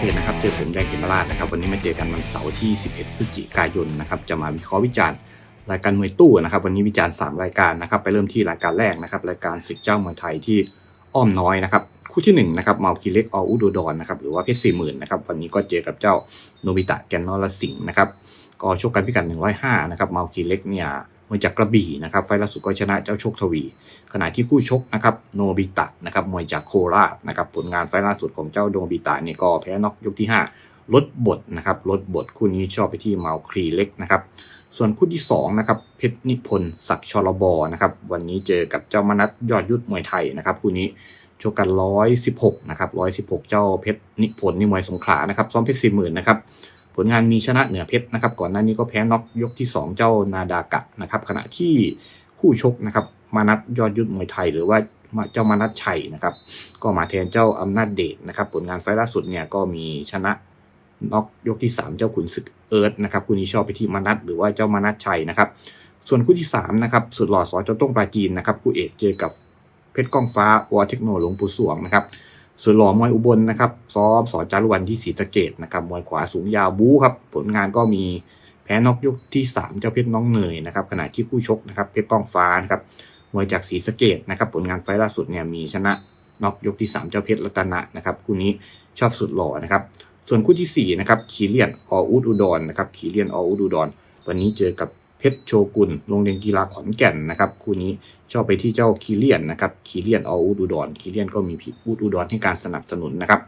เพจนะครับ เจอผมแดงเกมราชนะครับ วันนี้มาเจอกันวันเสาร์ที่ 11 พฤศจิกายนนะครับ จะมาวิเคราะห์วิจารณ์รายการมวยตู้นะครับ วันนี้วิจารณ์ 3 รายการนะครับ ไปเริ่มที่รายการแรกนะครับ รายการศึกเจ้ามวยไทยที่อ้อมน้อยนะครับ คู่ที่1นะครับ เมาคีเล็กออุดดรนะครับ หรือว่าเพชรสี่หมื่นนะครับ วันนี้ก็เจอกับเจ้าโนบิตะแกนนอรสิงห์นะครับ ก็ชกกันพิกัด105นะครับ เมาคีเล็กเนี่ย มวยจากกระบี่นะครับไฟล์ล่าสุดก็ชนะเจ้าโชคทวี ขณะที่คู่ชกนะครับโนบิตะนะครับมวยจากโคราชนะครับผลงานไฟล์ล่าสุดของเจ้าโนบิตะเนี่ยก็แพ้น็อกยกที่ 5 ลดบทนะครับลดบทคู่นี้ชอบไปที่เมาครีเล็กนะครับส่วนคู่ที่2นะครับเพชรนิพนธ์ศักชลบนะครับวันนี้เจอกับเจ้ามนัทยอดยุทธมวยไทยนะครับคู่นี้ชกกัน116นะครับ116 เจ้าเพชรนิพนธ์นี่มวยสงขลานะครับซ้อมเพชรสี่หมื่นนะครับ ผลงานมีชนะเหนือเพชรนะครับ ก่อนหน้านี้ก็แพ้น็อกยกที่ 2 เจ้านาดากะนะครับ ขณะที่คู่ชกนะครับมานัทยอดยุทธมวยไทย หรือว่าเจ้ามานัทชัยนะครับ ก็มาแทนเจ้าอำนาจเดชนะครับ ผลงานไฟล์ล่าสุดเนี่ยก็มีชนะน็อกยกที่ 3 เจ้าขุนศึกเอิร์ธนะครับคู่นี้ชอบไปที่มานัทหรือว่าเจ้ามานัทชัยนะครับ ส่วนคู่ที่3นะครับสุดหล่อสอเจ้าต้งปลาจีนนะครับคู่เอกเจอกับเพชรก้องฟ้าวอเทคโนหลวงปู่สวงนะครับ ส่วนหล่อมวยอุบลนะครับ ซ้อมสอจารุวันที่ศรีสะเกดนะครับมวยขวาสูงยาวบู๊ครับ ผลงานก็มีแพ้น็อกยกที่ 3 เจ้าเพชรน้องเนยนะครับขณะที่คู่ชกนะครับเพชรก้องฟ้านะครับมวยจากศรีสะเกดนะครับ ผลงานไฟล์ล่าสุดเนี่ยมีชนะน็อกยกที่ 3 เจ้าเพชรรัตนะนะครับคู่นี้ชอบสุดหล่อนะครับ ส่วนคู่ที่4นะครับขีเลียนออุดอุดรนะครับขีเลียนออุดอุดรวันนี้เจอกับ เพชรโชกุนโรงเรียนกีฬาขอนแก่นนะครับคู่นี้ชอบไปที่เจ้าคีเลียนนะครับคีเลียนออุดอุดรคีเลียนก็มีพิอุดอุดรให้การสนับสนุนนะครับ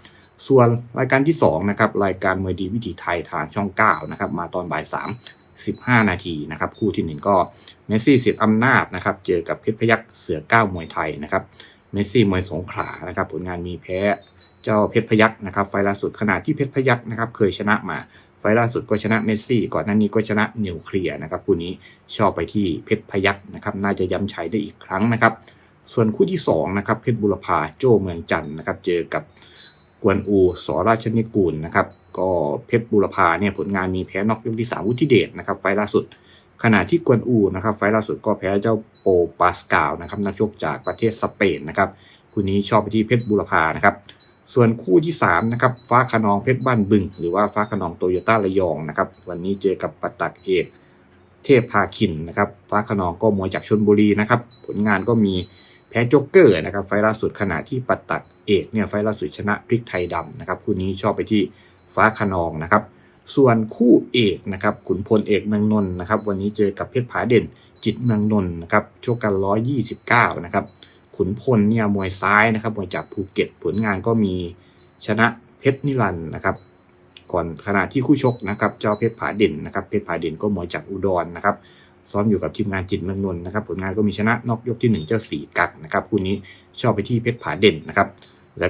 ส่วนรายการที่2นะครับรายการมวยดีวิถีไทยทางช่อง9นะครับมาตอนบ่าย 3 15 นาทีนะครับคู่ที่ 1 ก็เมสซี่เสียอำนาจนะครับเจอกับเพชรพยักเสือก้าวมวยไทยนะครับเมสซี่มวยสงขลานะครับผลงานมีแพ้เจ้าเพชรพยักนะครับไฟล์ล่าสุดขณะที่เพชรพยักนะครับเคยชนะมา ไฟล่าสุดก็ชนะเมสซี่ ก่อนหน้านี้ก็ชนะนิวเคลียร์นะครับคู่นี้ชอบไปที่เพชรพยักนะครับน่าจะย้ำใชัยได้อีกครั้งนะครับ ส่วนคู่ที่2นะครับเพชรบุรพาโจ้เมืองจันทร์นะครับเจอกับกวนอูสอราชนิกูลนะครับก็เพชรบุรพาเนี่ยผลงานมีแพ้นอกยกที่3วุฒิเดชนะครับไฟล่าสุด ขณะที่กวนอูนะครับไฟล่าสุดก็แพ้เจ้าโปปาสกาลนะครับนักชกจากประเทศสเปนนะครับคู่นี้ชอบไปที่เพชรบุรพานะครับ ส่วนคู่ที่3นะครับฟ้าขนองเพชรบ้านบึง หรือว่าฟ้าขนองโตโยต้าระยองนะครับวันนี้เจอกับปัตตักเอกเทพพาคินนะครับฟ้าขนองก็มวยจากชนบุรีนะครับผลงานก็มีแพ้โจ๊กเกอร์นะครับไฟล่าสุดขณะที่ปัตตักเอกเนี่ยไฟล์ล่าสุดชนะพริกไทยดำนะครับคู่นี้ชอบไปที่ฟ้าขนองนะครับส่วนคู่เอกนะครับขุนพลเอกเมืองนนท์นะครับวันนี้เจอกับเพชรผาเด่นจิตเมืองนนท์นะครับชกกัน 129 นะครับ ขุนพลเนี่ยมวยซ้ายนะครับมวยจากภูเก็ตผลงานก็มีชนะเพชรนิรันนะครับ ก่อนขณะที่คู่ชกนะครับเจ้าเพชรผาเด่นนะครับเพชรผาเด่นก็มวยจากอุดรนะครับซ้อมอยู่กับทีมงานจิตเมืองนนท์นะครับ ผลงานก็มีชนะนอกยกที่ 1 เจ้าสีกัดนะครับคู่นี้ชอบไปที่เพชรผาเด่นนะครับ และ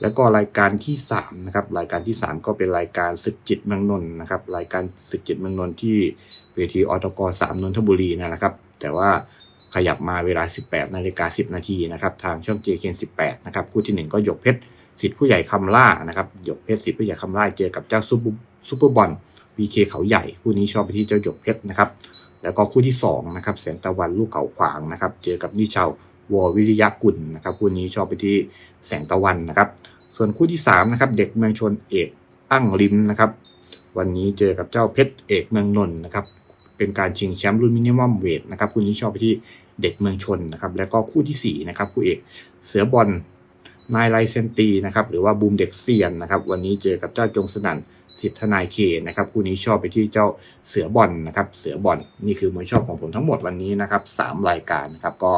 แล้วก็รายการที่3นะครับรายการที่ 3 ก็เป็นรายการศึกจิตเมืองนนท์นะครับรายการศึกจิตเมืองนนท์ที่เวทีอตก3นนทบุรีนะครับ แต่ว่า ขยับมาเวลา 18 นาฬิกา 10 นาทีนะครับทางช่อง JK 18 นะครับคู่ที่ 1 ก็หยกเพชรสิทธิ์ผู้ใหญ่คำล่านะครับหยกเพชรสิทธิ์ผู้ใหญ่คำล่าเจอกับเจ้าซุปเปอร์ซุปเปอร์บอล VK เขาใหญ่คู่นี้ชอบไปที่เจ้าหยกเพชรนะครับแล้วก็คู่ที่2นะครับแสงตะวันลูกเขาขวางนะครับเจอกับนิชาววอวิริยะกุลนะครับคู่นี้ชอบไปที่แสงตะวันนะครับ ส่วนคู่ที่3นะครับเด็กเมืองชนเอกอั้งลิมนะครับวันนี้เจอกับเจ้าเพชรเอกเมืองนนท์นะครับ เป็นการชิงแชมป์รุ่นมินิมัมเวทนะครับคู่นี้ชอบไปที่เด็กเมืองชนนะครับแล้วก็คู่ที่4นะครับคู่เอกเสือบอลนายไลเซนตีนะครับหรือว่าบูมเด็กเซียนนะครับวันนี้เจอกับเจ้าจงสนั่นสิทธนายเคนะครับคู่นี้ชอบไปที่เจ้าเสือบอลนะครับเสือบอลนี่คือมวยชอบของผมทั้งหมดวันนี้นะครับสามรายการนะครับก็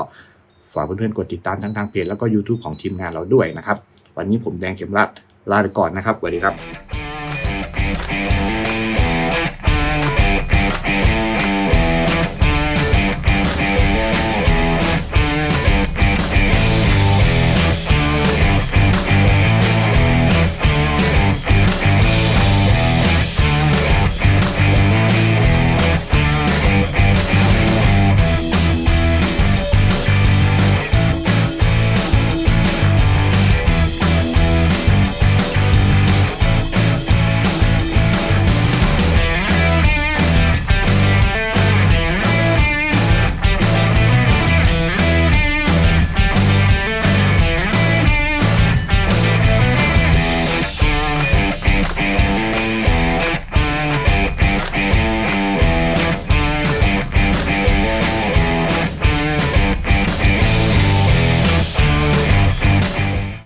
ฝากเพื่อนๆกดติดตามทั้งทางเพจแล้วก็ YouTube ของทีมงานเราด้วยนะครับ วันนี้ผมแดงเข็มรัดลาไปก่อนนะครับสวัสดีครับ